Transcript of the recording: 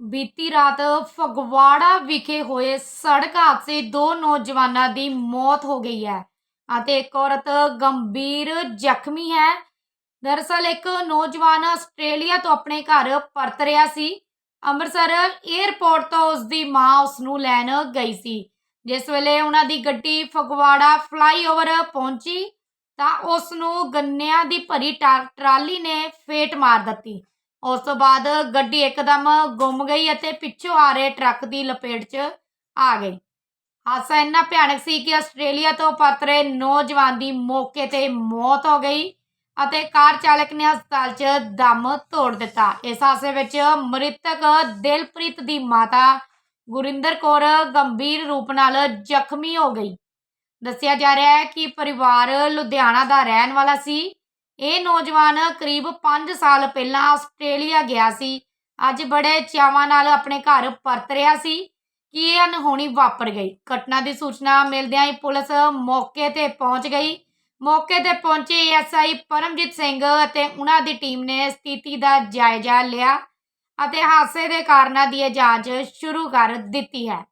ਬੀਤੀ ਰਾਤ ਫਗਵਾੜਾ ਵਿਖੇ ਹੋਏ ਸੜਕ ਹਾਦਸੇ ਦੋ ਨੌਜਵਾਨਾਂ ਦੀ ਮੌਤ ਹੋ ਗਈ ਹੈ ਅਤੇ ਇੱਕ ਔਰਤ ਗੰਭੀਰ ਜ਼ਖਮੀ ਹੈ। ਦਰਅਸਲ ਇੱਕ ਨੌਜਵਾਨ ਆਸਟ੍ਰੇਲੀਆ ਤੋਂ ਆਪਣੇ ਘਰ ਪਰਤ ਰਿਹਾ ਸੀ। ਅੰਮ੍ਰਿਤਸਰ 에ਅਰਪੋਰਟ ਤੋਂ ਉਸ ਦੀ ਮਾਂ ਉਸ ਨੂੰ ਲੈਣ ਗਈ ਸੀ। ਜਿਸ ਵੇਲੇ ਉਹਨਾਂ ਦੀ ਗੱਡੀ ਫਗਵਾੜਾ ਫਲਾਈਓਵਰ ਪਹੁੰਚੀ ਤਾਂ ਉਸ ਨੂੰ ਗੰਨਿਆਂ ਦੀ ਭਰੀ ਟਾ- ਟਰਾਲੀ ਨੇ ਫੇਟ ਮਾਰ ਦਿੱਤੀ। ਉਸ ਤੋਂ ਬਾਅਦ ਗੱਡੀ ਇੱਕਦਮ ਗੁੰਮ ਗਈ ਅਤੇ ਪਿੱਛੋਂ ਆ ਰਹੇ ਟਰੱਕ ਦੀ ਲਪੇਟ 'ਚ ਆ ਗਈ ਹਾਦਸਾ ਇੰਨਾ ਭਿਆਨਕ ਸੀ ਕਿ ਆਸਟ੍ਰੇਲੀਆ ਤੋਂ ਪਰਤ ਨੌਜਵਾਨ ਦੀ ਮੌਕੇ ਤੇ ਮੌਤ ਹੋ ਗਈ ਅਤੇ ਕਾਰ ਚਾਲਕ ਨੇ ਹਸਪਤਾਲ 'ਚ ਦਮ ਤੋੜ ਦਿੱਤਾ। ਇਸ ਹਾਦਸੇ ਵਿੱਚ ਮ੍ਰਿਤਕ ਦਿਲਪ੍ਰੀਤ ਦੀ ਮਾਤਾ ਗੁਰਿੰਦਰ ਕੌਰ ਗੰਭੀਰ ਰੂਪ ਨਾਲ ਜ਼ਖਮੀ ਹੋ ਗਈ। ਦੱਸਿਆ ਜਾ ਰਿਹਾ ਹੈ ਕਿ ਪਰਿਵਾਰ ਲੁਧਿਆਣਾ ਦਾ ਰਹਿਣ ਵਾਲਾ ਸੀ। ਇਹ ਨੌਜਵਾਨ ਕਰੀਬ 5 ਸਾਲ ਪਹਿਲਾਂ ਆਸਟ੍ਰੇਲੀਆ ਗਿਆ ਸੀ। ਅੱਜ ਬੜੇ ਚਾਵਾਂ ਨਾਲ ਆਪਣੇ ਘਰ ਪਰਤ ਰਿਹਾ ਸੀ ਕਿ ਇਹ ਅਨਹੋਣੀ ਵਾਪਰ ਗਈ। ਘਟਨਾ ਦੀ ਸੂਚਨਾ ਮਿਲਦਿਆਂ ਹੀ ਪੁਲਿਸ ਮੌਕੇ ਤੇ ਪਹੁੰਚ ਗਈ। ਮੌਕੇ ਤੇ ਪਹੁੰਚੇ ਐਸਆਈ ਪਰਮਜੀਤ ਸਿੰਘ ਅਤੇ ਉਹਨਾਂ ਦੀ ਟੀਮ ਨੇ ਸਥਿਤੀ ਦਾ ਜਾਇਜ਼ਾ ਲਿਆ ਅਤੇ ਹਾਦਸੇ ਦੇ ਕਾਰਨਾਂ ਦੀ ਇਹ ਜਾਂਚ ਸ਼ੁਰੂ ਕਰ ਦਿੱਤੀ ਹੈ।